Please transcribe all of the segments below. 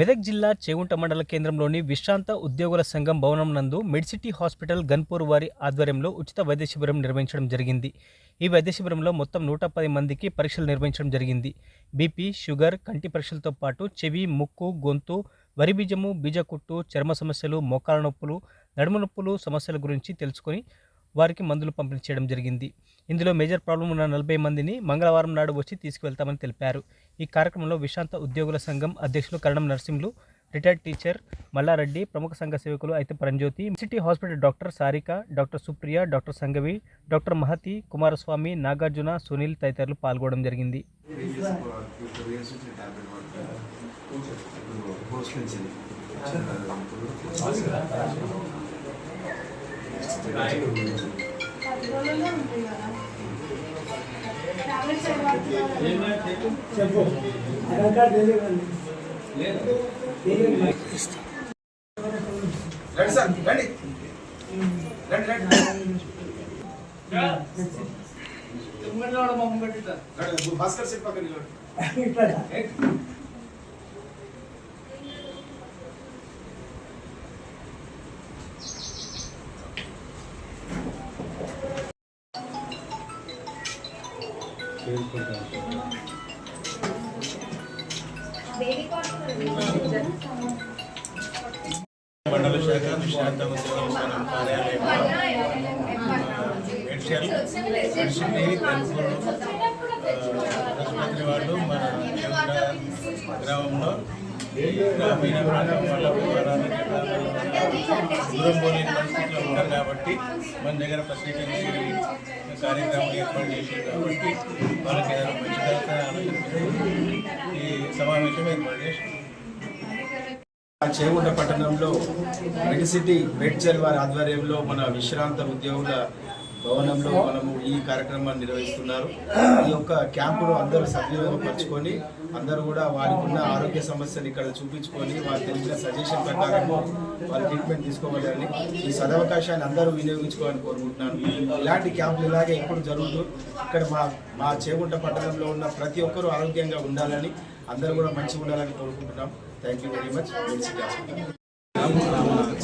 మెదక్ జిల్లా చేగుంట మండల కేంద్రంలోని విశ్రాంత ఉద్యోగుల సంఘం భవనం నందు మెడ్సిటీ హాస్పిటల్ గన్పూర్ వారి ఆధ్వర్యంలో ఉచిత వైద్య శిబిరం నిర్వహించడం జరిగింది. ఈ వైద్య శిబిరంలో మొత్తం నూట పది మందికి పరీక్షలు నిర్వహించడం జరిగింది. బీపీ షుగర్ కంటి పరీక్షలతో పాటు చెవి ముక్కు గొంతు వరి బీజము బీజకుట్టు చర్మ సమస్యలు మోకాల నొప్పులు నడుము నొప్పులు సమస్యల గురించి తెలుసుకొని వారికి మందులు పంపిణీ చేయడం జరిగింది. ఇందులో మేజర్ ప్రాబ్లం ఉన్న నలభై మందిని మంగళవారం నాడు వచ్చి తీసుకువెళ్తామని తెలిపారు. ఈ కార్యక్రమంలో విశాంత ఉద్యోగుల సంఘం అధ్యక్షులు కరణం నరసింహులు రిటైర్డ్ టీచర్ మల్లారెడ్డి ప్రముఖ సంఘ సేవకులు అయితే Paramjyothi city hospital doctor Sarika doctor Supriya doctor Sangavi doctor Mahathi Kumaraswamy Nagarjuna Sunil తదితరులు పాల్గొనడం జరిగింది. చెప్పు ఆధార్ కార్డు తెలియదు రండి సార్ రండి రండి రండి భాస్కర్ పక్కన నిలబడి. మండల శాఖ విశ్రాంత ఉద్యోగుల కార్యాలయంలో ఆసుపత్రి వాళ్ళు మన గ్రామంలో గ్రామీణ ప్రాంతం వాళ్ళకు దూరం పోలేని ఉంటారు కాబట్టి మన దగ్గర ప్రత్యేకించి కార్యక్రమం ఏర్పాటు చేశారు కాబట్టి వాళ్ళకి ఏదైనా మంచి ఈ సమావేశం ఏర్పాటు చేశారు. చేగుంట పట్టణంలో మెడిసిటీ మెడ్చల్ వారి ఆధ్వర్యంలో మన విశ్రాంత ఉద్యోగుల భవనంలో మనము ఈ కార్యక్రమాన్ని నిర్వహిస్తున్నారు. ఈ యొక్క క్యాంపును అందరూ సద్వినియోగపరచుకొని అందరూ కూడా వారికి ఉన్న ఆరోగ్య సమస్యను ఇక్కడ చూపించుకొని వారు తెలిసిన సజెషన్ ప్రకారము వారి ట్రీట్మెంట్ తీసుకోవాలని ఈ సదవకాశాన్ని అందరూ వినియోగించుకోవాలని కోరుకుంటున్నాను. ఇలాంటి క్యాంపులు ఇలాగే ఎప్పుడు జరుగుతూ ఇక్కడ మా మా చేగుంట పట్టణంలో ఉన్న ప్రతి ఒక్కరూ ఆరోగ్యంగా ఉండాలని అందరూ కూడా మంచిగా ఉండాలని కోరుకుంటున్నాం. Thank you very much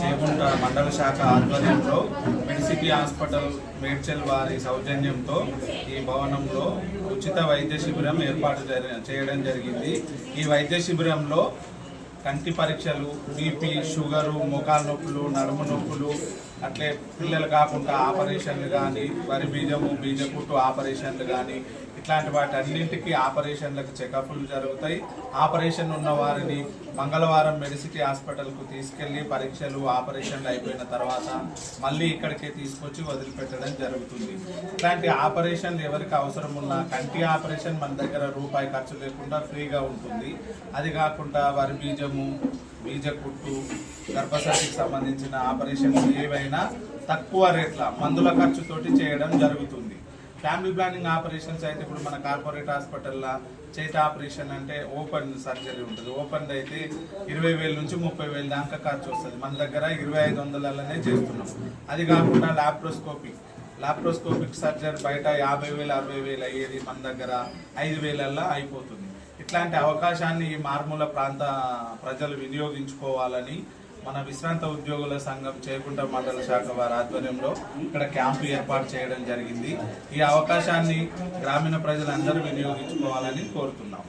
Chekunta మండల శాఖ ఆధ్వర్యంలో మెడిసిటీ హాస్పిటల్ మేడ్చల్ వారి సౌజన్యంతో ఈ భవనంలో ఉచిత వైద్య శిబిరం ఏర్పాటు చేయడం జరిగింది. ఈ వైద్య శిబిరంలో కంటి పరీక్షలు బీపీ షుగరు ముఖాల నొప్పులు నడుము నొప్పులు అట్లే పిల్లలు కాకుండా ఆపరేషన్లు కానీ వరి బీజము బీజకుట్టు ఆపరేషన్లు కానీ ఇట్లాంటి వాటి అన్నింటికి ఆపరేషన్లకు చెకప్లు జరుగుతాయి. ఆపరేషన్ ఉన్న వారిని మంగళవారం మెడిసిటీ హాస్పిటల్కు తీసుకెళ్ళి పరీక్షలు ఆపరేషన్లు అయిపోయిన తర్వాత మళ్ళీ ఇక్కడికే తీసుకొచ్చి వదిలిపెట్టడం జరుగుతుంది. ఇట్లాంటి ఆపరేషన్లు ఎవరికి అవసరం ఉన్నా కంటి ఆపరేషన్ మన దగ్గర రూపాయి ఖర్చు లేకుండా ఫ్రీగా ఉంటుంది. అది కాకుండా వరి బీజము బీజ కుట్టు గర్భసంచికి సంబంధించిన ఆపరేషన్స్ ఏవైనా తక్కువ రేట్ల మందుల ఖర్చుతోటి చేయడం జరుగుతుంది. ఫ్యామిలీ ప్లానింగ్ ఆపరేషన్స్ అయితే ఇప్పుడు మన కార్పొరేట్ హాస్పిటల్లో చేతి ఆపరేషన్ అంటే ఓపెన్ సర్జరీ ఉంటుంది. ఓపెన్ అయితే ఇరవై వేల నుంచి ముప్పై వేల దాకా ఖర్చు వస్తుంది. మన దగ్గర ఇరవై ఐదు వందలనే చేస్తున్నాం. అది కాకుండా లాప్రోస్కోపిక్ లాప్రోస్కోపిక్ సర్జరీ బయట యాభై వేలు అరవై వేలు అయ్యేది మన దగ్గర ఐదు వేలల్లో అయిపోతుంది. ఇట్లాంటి అవకాశాన్ని మారుమూల ప్రాంత ప్రజలు వినియోగించుకోవాలని మన విశ్రాంత ఉద్యోగుల సంఘం చేకుంట మండల శాఖ వారి ఆధ్వర్యంలో ఇక్కడ క్యాంపు ఏర్పాటు చేయడం జరిగింది. ఈ అవకాశాన్ని గ్రామీణ ప్రజలందరూ వినియోగించుకోవాలని కోరుతున్నాం.